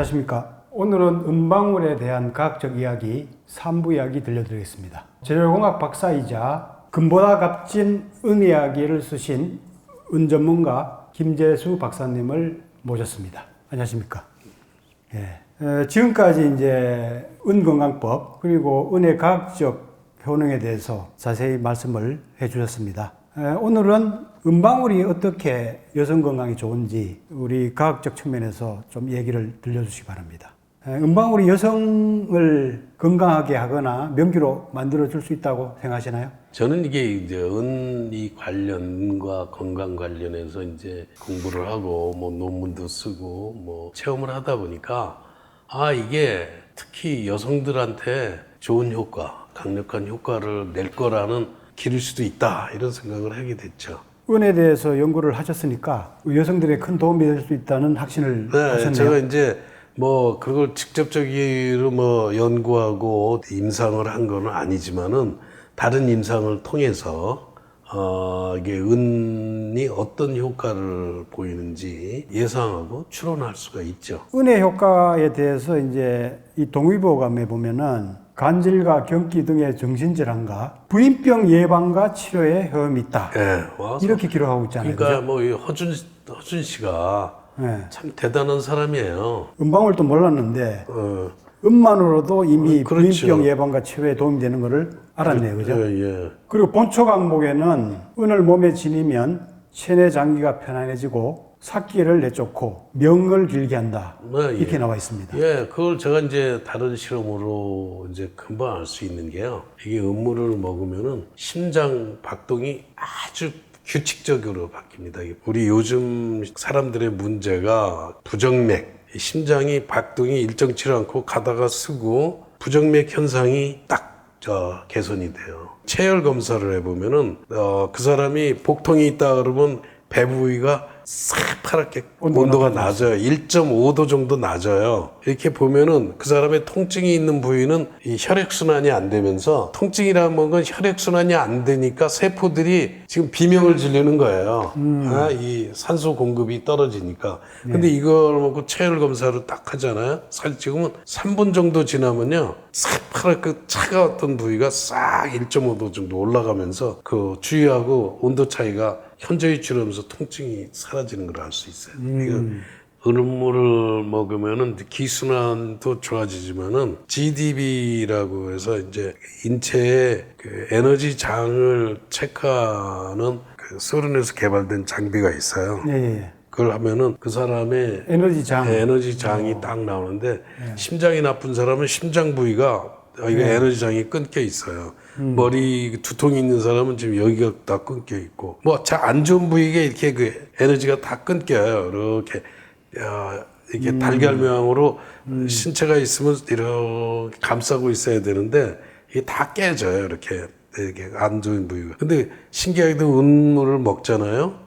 안녕하십니까. 오늘은 음방울에 대한 과학적 이야기 3부 이야기 들려드리겠습니다. 재료공학 박사이자 금보다 값진 은 이야기를 쓰신 은 전문가 김재수 박사님을 모셨습니다. 안녕하십니까. 예. 에, 지금까지 이제 은건강법 그리고 은의 과학적 효능에 대해서 자세히 말씀을 해주셨습니다. 에, 오늘은 은방울이 어떻게 여성 건강에 좋은지 우리 과학적 측면에서 좀 얘기를 들려주시기 바랍니다. 에, 은방울이 여성을 건강하게 하거나 명기로 만들어 줄 수 있다고 생각하시나요? 저는 이게 이제 은이 관련과 건강 관련해서 이제 공부를 하고 뭐 논문도 쓰고 뭐 체험을 하다 보니까 아 이게 특히 여성들한테 좋은 효과, 강력한 효과를 낼 거라는 길일 수도 있다 이런 생각을 하게 됐죠. 은에 대해서 연구를 하셨으니까 여성들의 큰 도움이 될 수 있다는 확신을 네, 하셨네요. 제가 이제 뭐 그걸 직접적으로 뭐 연구하고 임상을 한 거는 아니지만은 다른 임상을 통해서 어 이게 은이 어떤 효과를 보이는지 예상하고 추론할 수가 있죠. 은의 효과에 대해서 이제 이 동의보감에 보면은 간질과 경기 등의 정신질환과 부인병 예방과 치료에 효험이 있다. 예, 이렇게 기록하고 있잖아요. 그러니까 뭐 이 허준 허준 씨가? 예. 참 대단한 사람이에요. 은방울 도 몰랐는데 어, 은만으로도 이미 어, 그렇죠. 부인병 예방과 치료에 도움이 되는 것을 알았네요. 그죠? 예, 예. 그리고 본초 강목에는 은을 몸에 지니면 체내 장기가 편안해지고 사기를 내쫓고 명을 길게 한다. 네, 예. 이렇게 나와 있습니다. 예, 그걸 제가 이제 다른 실험으로 이제 금방 알 수 있는 게요. 이게 음물을 먹으면은 심장 박동이 아주 규칙적으로 바뀝니다. 우리 요즘 사람들의 문제가 부정맥, 이 심장이 박동이 일정치 않고 가다가 쓰고 부정맥 현상이 딱 저 개선이 돼요. 체열 검사를 해보면은 어, 그 사람이 복통이 있다 그러면 배 부위가 새파랗게 온도가 온도가 낮아요. 1.5도 정도 낮아요. 이렇게 보면은 그 사람의 통증이 있는 부위는 이 혈액순환이 안 되면서 통증이라는 건 혈액순환이 안 되니까 세포들이 지금 비명을 지르는 거예요. 아, 이 산소 공급이 떨어지니까. 근데 이걸 먹고 체열 검사를 딱 하잖아요. 사진 찍으면 3분 정도 지나면요. 새파랗게 차가웠던 부위가 싹 1.5도 정도 올라가면서 그 주위하고 온도 차이가 현저히 줄으면서 통증이 사라지는 걸 알 수 있어요. 이거 은음물을 먹으면은 기순환도 좋아지지만은 GDB라고 해서 이제 인체의 그 에너지 장을 체크하는 그 소련에서 개발된 장비가 있어요. 예, 예. 그걸 하면은 그 사람의 에너지 장. 에너지 장이 딱 나오는데 심장이 나쁜 사람은 심장 부위가 여기가 에너지 장이 끊겨 있어요. 머리 두통이 있는 사람은 지금 여기가 다 끊겨 있고 뭐자안 좋은 부위가 이렇게 그 에너지가 다 끊겨요. 이렇게 야, 이렇게 달걀 모양으로 신체가 있으면 이렇게 감싸고 있어야 되는데 이게 다 깨져요. 이렇게 이렇게 안 좋은 부위가. 근데 신기하게도 은물을 먹잖아요.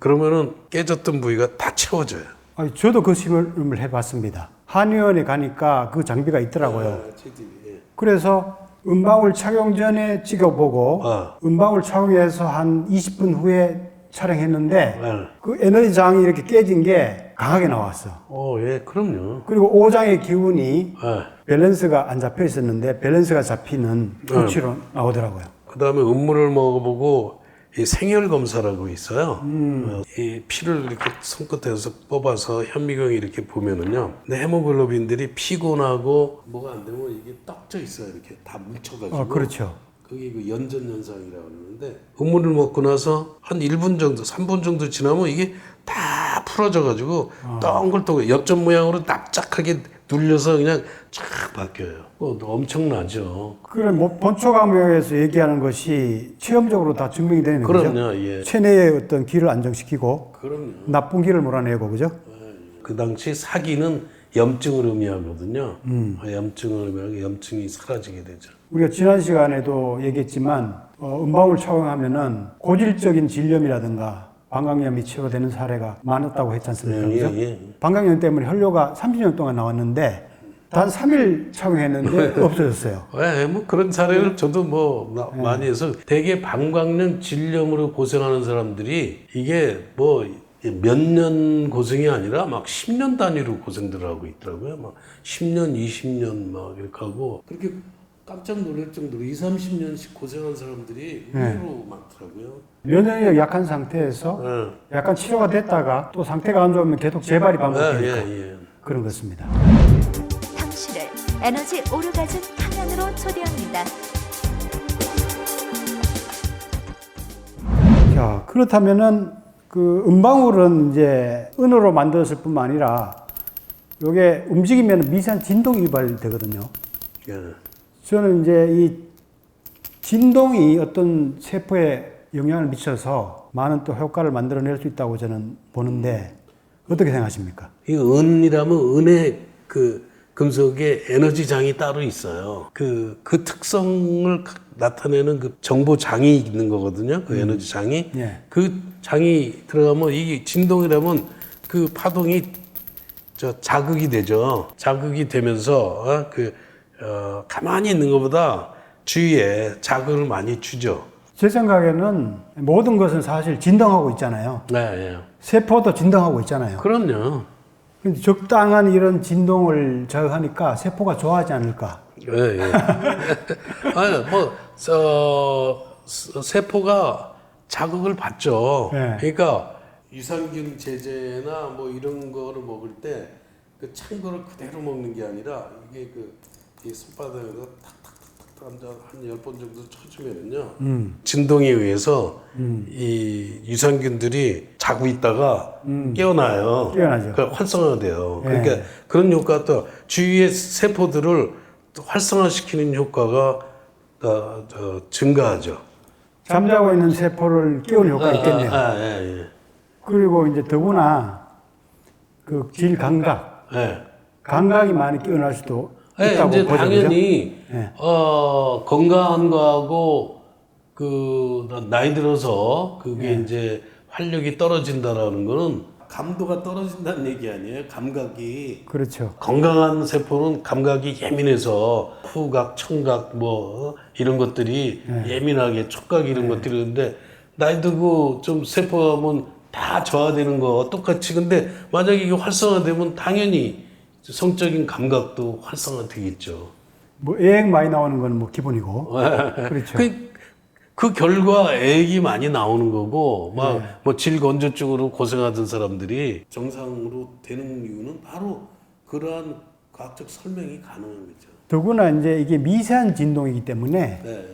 그러면은 깨졌던 부위가 다 채워져요. 아니, 저도 그 실험을 해봤습니다. 한의원에 가니까 그 장비가 있더라고요. 그래서 은방울 착용 전에 찍어보고 어. 은방울 착용해서 한 20분 후에 촬영했는데 네. 그 에너지 장이 이렇게 깨진 게 강하게 나왔어. 어, 예, 그럼요. 그리고 오장의 기운이 예. 밸런스가 안 잡혀 있었는데 밸런스가 잡히는 수치로 나오더라고요. 그 다음에 음물을 먹어보고 이 생혈 검사라고 있어요. 어, 이 피를 이렇게 손끝에서 뽑아서 현미경이 이렇게 보면은요, 내 헤모글로빈들이 피곤하고 뭐가 안 되면 이게 떡져 있어요. 이렇게 다 뭉쳐가지고. 어, 그렇죠. 그게 그 연전 현상이라고 그러는데 음물을 먹고 나서 한 1분 정도, 3분 정도 지나면 이게 다 풀어져 가지고 동글동글 엽전 모양으로 납작하게 눌려서 그냥 쫙 바뀌어요. 어, 엄청나죠. 그런 뭐 본초감염에서 얘기하는 것이 체험적으로 다 증명이 되는 거죠. 그럼요. 예. 체내의 어떤 기를 안정시키고 그럼요. 나쁜 기를 몰아내고 그죠? 그 당시 사기는 염증을 의미하거든요. 어, 염증을 의미하고 염증이 사라지게 되죠. 우리가 지난 시간에도 얘기했지만 어, 음방울 착용하면은 고질적인 질염이라든가 방광염이 치료되는 사례가 많았다고 했지 않습니까? 예, 그죠? 예. 방광염 때문에 혈뇨가 30년 동안 나왔는데 단 3일 착용했는데 없어졌어요. 네, 뭐 그런 사례를 저도 뭐 나- 많이 해서 대개 방광염 질염으로 고생하는 사람들이 이게 뭐 몇 년 고생이 아니라 막 10년 단위로 고생들을 하고 있더라고요. 막 10년, 20년 막 이렇게 하고 그렇게 깜짝 놀랄 정도로 2, 30년씩 고생한 사람들이 의외로 많더라고요. 면역력 약한 상태에서 예. 약간 치료가 됐다가 또 상태가 안 좋으면 계속 재발이 반복되니까 예, 예. 그런 것입니다. 당신을 에너지 오르가즘 탕양으로 초대합니다. 자, 그렇다면은 그 음방울은 이제 은으로 만들었을 뿐만 아니라 요게 움직이면 미세한 진동이 유발되거든요. 예. 저는 이제 이 진동이 어떤 세포에 영향을 미쳐서 많은 또 효과를 만들어낼 수 있다고 저는 보는데 어떻게 생각하십니까? 이 은이라면 은의 그 금속의 에너지장이 따로 있어요. 그, 그 특성을 가- 나타내는 그 정보장이 있는 거거든요. 그 에너지장이. 예. 그 장이 들어가면 이 진동이라면 그 파동이 저 자극이 되죠. 자극이 되면서 어, 그 어, 가만히 있는 것보다 주위에 자극을 많이 주죠. 제 생각에는 모든 것은 사실 진동하고 있잖아요. 네, 예. 세포도 진동하고 있잖아요. 그럼요. 근데 적당한 이런 진동을 자극하니까 세포가 좋아하지 않을까? 예, 예. 아니, 뭐, 어, 세포가 자극을 받죠. 네. 그러니까 유산균 제제나 뭐 이런 거를 먹을 때 그 찬 거를 그대로 먹는 게 아니라 이게 그, 이 손바닥에다 탁탁탁탁 한열 번 정도 쳐주면은요. 음. 진동에 의해서 이 유산균들이 자고 있다가 깨어나요. 깨어나죠. 그러니까 활성화돼요. 예. 그러니까 그런 효과도 주위의 세포들을 또 활성화시키는 효과가 어, 어, 증가하죠. 잠자고 있는 세포를 깨우는 효과가 있겠네요. 아, 아, 예, 예. 그리고 이제 더구나 그 질 감각, 예. 감각이 많이 깨어날 수도 예, 있다고 이제 보죠. 당연히 예. 어, 건강한 거하고 그 나이 들어서 그게 예. 이제 활력이 떨어진다라는 거는 감도가 떨어진다는 얘기 아니에요. 감각이 그렇죠. 건강한 세포는 감각이 예민해서 후각, 청각 뭐 이런 것들이 예민하게 촉각 이런 것들이 있는데 나이 들고 좀 세포하면 다 저하되는 거 똑같이 근데 만약에 이게 활성화되면 당연히 성적인 감각도 활성화되겠죠. 뭐 애액 많이 나오는 건 뭐 기본이고. 그렇죠. 그, 그 결과 애기 많이 나오는 거고 막 네. 뭐질 건조 쪽으로 고생하던 사람들이 정상으로 되는 이유는 바로 그러한 과학적 설명이 가능한 거죠. 더구나 이제 이게 미세한 진동이기 때문에 네.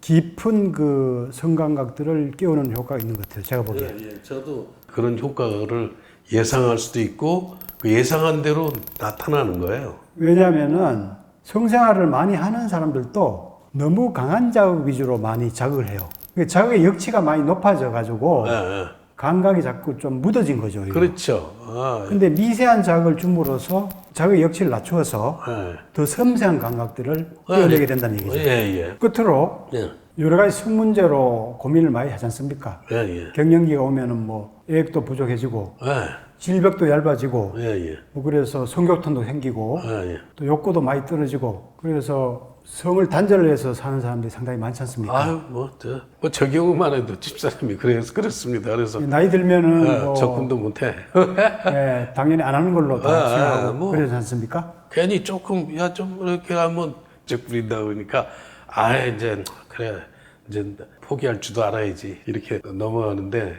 깊은 그 성감각들을 깨우는 효과가 있는 것 같아요. 제가 보기에. 예, 예. 저도 그런 효과를 예상할 수도 있고 그 예상한 대로 나타나는 거예요. 왜냐하면은 성생활을 많이 하는 사람들도 너무 강한 자극 위주로 많이 자극을 해요. 그 자극의 역치가 많이 높아져 가지고 예, 예. 감각이 자꾸 좀 묻어진 거죠. 이거. 그렇죠. 아, 근데 미세한 자극을 줌으로써 자극의 역치를 낮추어서 예. 더 섬세한 감각들을 깨어내게 된다는 얘기죠. 예, 예. 끝으로 예, 여러 가지 성 문제로 고민을 많이 하지 않습니까? 예, 예. 갱년기가 오면은 뭐 애액도 부족해지고 예, 질벽도 얇아지고 예, 예. 뭐 그래서 성격통도 생기고 예, 예. 또 욕구도 많이 떨어지고 그래서 성을 단절을 해서 사는 사람들이 상당히 많지 않습니까? 아유, 뭐, 저, 뭐, 저 경우만 해도 집사람이 그래서 그렇습니다. 그래서 나이 들면은 예, 뭐 접근도 못해. 예, 당연히 안 하는 걸로 다 아, 생각하고 뭐. 그러지 않습니까? 괜히 조금 야 좀 이렇게 하면 쭉 부린다 보니까 아 이제 그래 이제 포기할 줄도 알아야지 이렇게 넘어가는데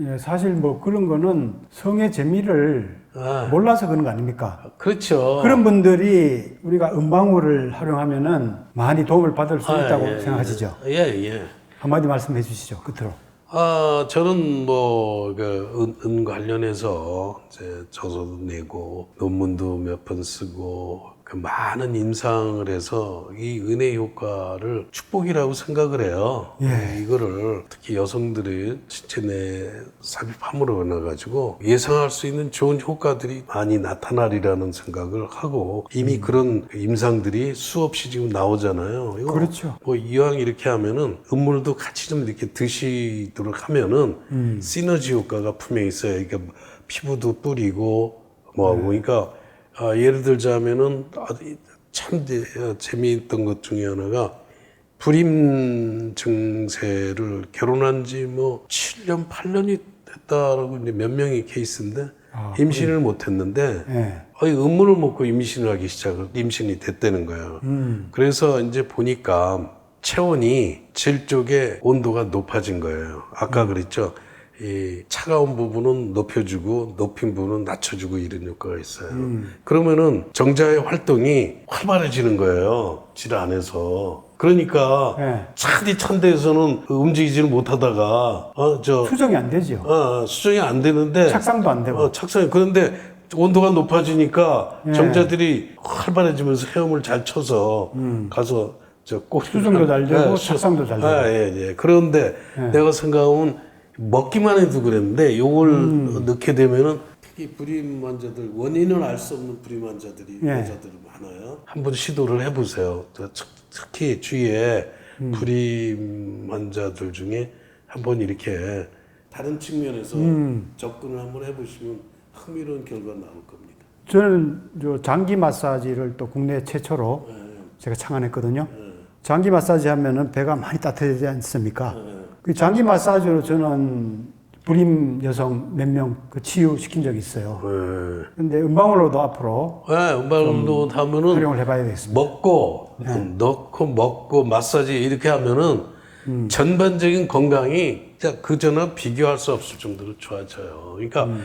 예, 사실 뭐 그런 거는 성의 재미를 아. 몰라서 그런 거 아닙니까? 그렇죠. 그런 분들이 우리가 음방울을 활용하면은 많이 도움을 받을 수 아, 있다고 예, 생각하시죠? 예, 예. 한마디 말씀해 주시죠. 끝으로. 아, 저는 뭐, 그, 은, 은 관련해서 이제 저서도 내고, 논문도 몇 번 쓰고, 그 많은 임상을 해서 이 은혜 효과를 축복이라고 생각을 해요. 예. 이거를 특히 여성들이 신체 내 삽입함으로 인해가지고 예상할 수 있는 좋은 효과들이 많이 나타나리라는 생각을 하고 이미 그런 임상들이 수없이 지금 나오잖아요. 이거 그렇죠. 뭐 이왕 이렇게 하면은 음물도 같이 좀 이렇게 드시도록 하면은 음. 시너지 효과가 분명히 있어요. 그러니까 피부도 뿌리고 뭐 네. 하고 그러니까 아, 예를 들자면은 참 재- 어, 재미있던 것 중에 하나가 불임 증세를 결혼한 지 뭐 7년, 8년이 됐다라고 이제 몇 명의 케이스인데 아, 임신을 못 했는데 예. 아니 음물을 먹고 임신을 하기 시작을 임신이 됐다는 거예요. 음. 그래서 이제 보니까 체온이 질 쪽에 온도가 높아진 거예요. 아까 그랬죠. 이 차가운 부분은 높여주고 높인 부분은 낮춰주고 이런 효과가 있어요. 그러면은 정자의 활동이 활발해지는 거예요. 질 안에서. 그러니까 예. 차디 찬 데에서는 움직이지를 못하다가 어저 수정이 안 되죠. 어, 수정이 안 되는데 착상도 안 되고. 어, 착상이 그런데 온도가 높아지니까 예. 정자들이 활발해지면서 헤엄을 잘 쳐서 가서 저 꼬리 수정도 잘 되고 착상도 잘 되고. 아, 예, 예. 그런데 예. 내가 생각하면 먹기만 해도 그랬는데 요걸 음. 넣게 되면은 특히 불임 환자들 원인을 알 수 없는 불임 환자들이 예. 여자들이 많아요. 한번 시도를 해보세요. 특- 특히 주위에 음. 불임 환자들 중에 한번 이렇게 다른 측면에서 음. 접근을 한번 해보시면 흥미로운 결과 나올 겁니다. 저는 저 장기 마사지를 또 국내 최초로 제가 창안했거든요. 장기 마사지 하면은 배가 많이 따뜻하지 않습니까? 그 장기 마사지로 저는 불임 여성 몇 명 그 치유시킨 적이 있어요. 네. 근데 음방으로도 앞으로 네, 음방 운동 하면은 활용을 해봐야 되겠습니다. 먹고 네. 넣고 먹고 마사지 이렇게 하면은 음. 전반적인 건강이 그 전에 비교할 수 없을 정도로 좋아져요. 그러니까 음.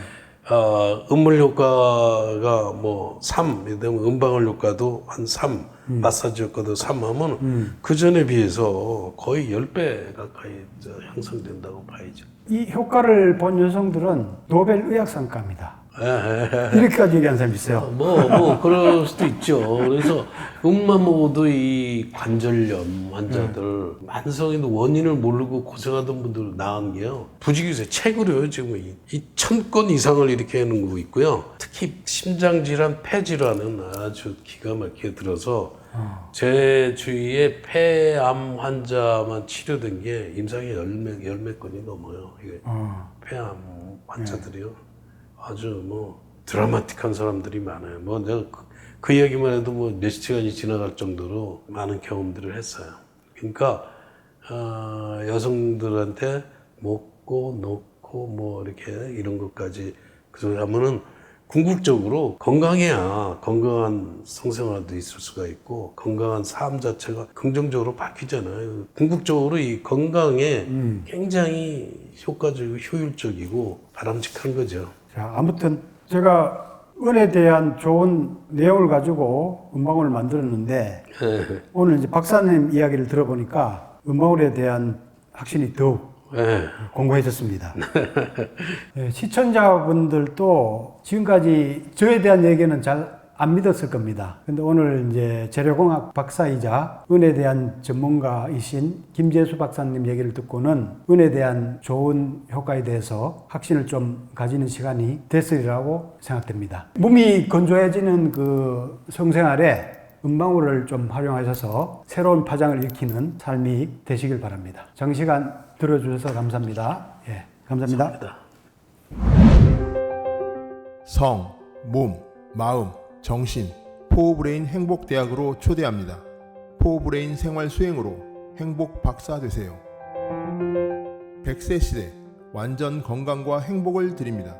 어, 음물 효과가 뭐 3, 예를 들면 음방울 효과도 한 3, 음. 마사지 효과도 3 하면 그 전에 비해서 거의 10배 가까이 저 향상된다고 봐야죠. 이 효과를 본 여성들은 노벨 의학상감이다. 예, 예, 예. 이렇게까지 얘기한 사람이 있어요. 뭐, 뭐, 그럴 수도 있죠. 그래서, 음만 먹어도 이 관절염 환자들, 만성인도 원인을 모르고 고생하던 분들 나은 게요. 부지기세 책으로요, 지금 이, 이천 건 이상을 이렇게 해놓은 거 있고요. 특히 심장질환, 폐질환은 아주 기가 막히게 들어서, 제 주위에 폐암 환자만 치료된 게 임상이 열몇, 열몇 건이 넘어요. 이게 어. 폐암 환자들이요. 아주 뭐 드라마틱한 사람들이 많아요. 뭐 내가 그, 그 이야기만 해도 뭐 몇 시간이 지나갈 정도로 많은 경험들을 했어요. 그러니까 어, 여성들한테 먹고 놓고 뭐 이렇게 이런 것까지 그 하면은 궁극적으로 건강해야 건강한 성생활도 있을 수가 있고 건강한 삶 자체가 긍정적으로 바뀌잖아요. 궁극적으로 이 건강에 굉장히 효과적이고 효율적이고 바람직한 거죠. 자, 아무튼 제가 은에 대한 좋은 내용을 가지고 음방울을 만들었는데 예, 오늘 이제 박사님 이야기를 들어보니까 음방울에 대한 확신이 더욱 예. 공고해졌습니다. 예, 시청자분들도 지금까지 저에 대한 얘기는 잘 안 믿었을 겁니다. 근데 오늘 이제 재료공학 박사이자 은에 대한 전문가이신 김재수 박사님 얘기를 듣고는 은에 대한 좋은 효과에 대해서 확신을 좀 가지는 시간이 됐으리라고 생각됩니다. 몸이 건조해지는 그 성생활에 음방울을 좀 활용하셔서 새로운 파장을 일으키는 삶이 되시길 바랍니다. 장시간 들어주셔서 감사합니다. 예, 감사합니다. 성, 몸, 마음, 정신, 포브레인 행복대학으로 초대합니다. 포브레인 생활 수행으로 행복 박사 되세요. 100세 시대 완전 건강과 행복을 드립니다.